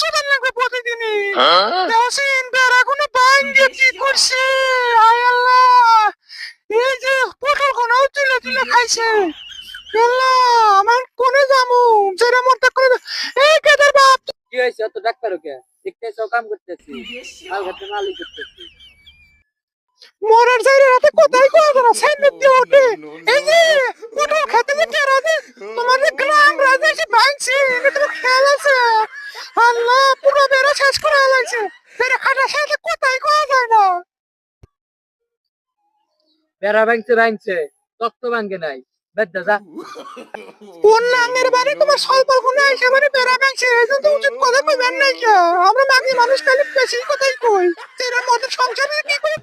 Sudan লাগবে প্রতিদিনই। দেখছেন বেড়া কোনো ভাঙ্গে কি করছে? আয় আল্লাহ। এই যে পটল কোনাও তুলে তুলে খাইছে। আল্লাহ আমার কোনে যামু যেটা মরতে করে এই কেদার বাপ? কি হয়েছে? অত ডাক্তার ওকে? দেখতেছো কাম করতেছি। কাল ঘাটে মালিক করতেছি। মরার জায়গা রাতে কোথায় কোয়া করা সাইনের দিয়ে ওঠে। এই যে পটল খেতে যে কেরা যে তোমাদের গ্রাম রাজা সে ভাঙছে এটা তোমার খেয়াল আছে আল্লাহ পুরো বেড়া শেষ করে লাগছে বেড়া খাটা সাথে কোথায় কোয়া যায় না? বেড়া ভাঙছে ভাঙছে। তক্ত ভাঙে নাই। বেদ্দা যা কোন বাড়ি তোমার স্বল্প গুণে এসে বাড়ি বেড়া ভাঙছে? এই জন্য উচিত কথা কইবেন নাই কে আমরা মাগি মানুষ খালি বেশি কথাই কই। এর মধ্যে সংসারে কি কই